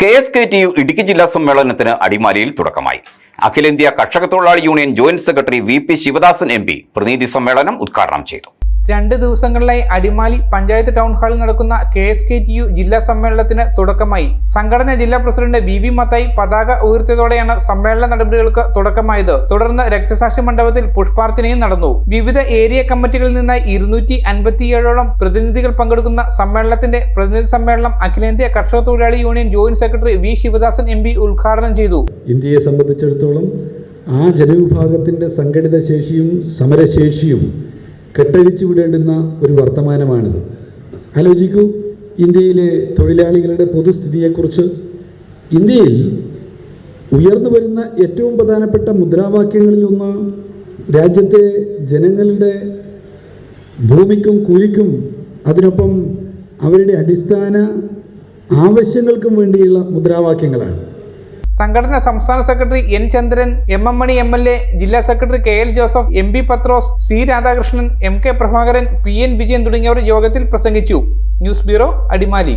K S K T U Idukki ജില്ലാ സമ്മേളനത്തിന് അടിമാലിയിൽ തുടക്കമായി. അഖിലേന്ത്യാ കർഷക തൊഴിലാളി union joint secretary V P Sivadasan M പ്രതിനിധി സമ്മേളനം ഉദ്ഘാടനം ചെയ്തു. രണ്ട് ദിവസങ്ങളിലായി അടിമാലി പഞ്ചായത്ത് ടൗൺ ഹാളിൽ നടക്കുന്ന K S K T U ജില്ലാ സമ്മേളനത്തിന് തുടക്കമായി. സംഘടന ജില്ലാ പ്രസിഡന്റ് ബി വി മത്തായി പതാക ഉയർത്തിയതോടെയാണ് സമ്മേളന നടപടികൾക്ക് തുടക്കമായത്. തുടർന്ന് രക്തസാക്ഷി മണ്ഡപത്തിൽ പുഷ്പാർച്ചനയും നടന്നു. വിവിധ ഏരിയ കമ്മിറ്റികളിൽ നിന്നായി ഇരുന്നൂറ്റി അൻപത്തിയേഴോളം പ്രതിനിധികൾ പങ്കെടുക്കുന്ന സമ്മേളനത്തിന്റെ പ്രതിനിധി സമ്മേളനം അഖിലേന്ത്യാ കർഷക തൊഴിലാളി union joint secretary V Sivadasan M P ഉദ്ഘാടനം ചെയ്തു. ഇന്ത്യയെ സംബന്ധിച്ചിടത്തോളം ആ ജനവിഭാഗത്തിന്റെ സംഘടിത ശേഷിയും സമരശേഷിയും കെട്ടഴിച്ചു വിടേണ്ടുന്ന ഒരു വർത്തമാനമാണിത്. ആലോചിക്കൂ ഇന്ത്യയിലെ തൊഴിലാളികളുടെ പൊതുസ്ഥിതിയെക്കുറിച്ച്. ഇന്ത്യയിൽ ഉയർന്നു വരുന്ന ഏറ്റവും പ്രധാനപ്പെട്ട മുദ്രാവാക്യങ്ങളിലൊന്ന് രാജ്യത്തെ ജനങ്ങളുടെ ഭൂമിക്കും കൂലിക്കും അതിനൊപ്പം അവരുടെ അടിസ്ഥാന ആവശ്യങ്ങൾക്കും വേണ്ടിയുള്ള മുദ്രാവാക്യങ്ങളാണ്. സംഘടന സംസ്ഥാന secretary N Chandran M M Mani M L A ജില്ലാ secretary K L Joseph M P Pathrose C Radhakrishnan M K Prabhakaran P N Vijayan തുടങ്ങിയവർ യോഗത്തിൽ പ്രസംഗിച്ചു. News bureau Adimali.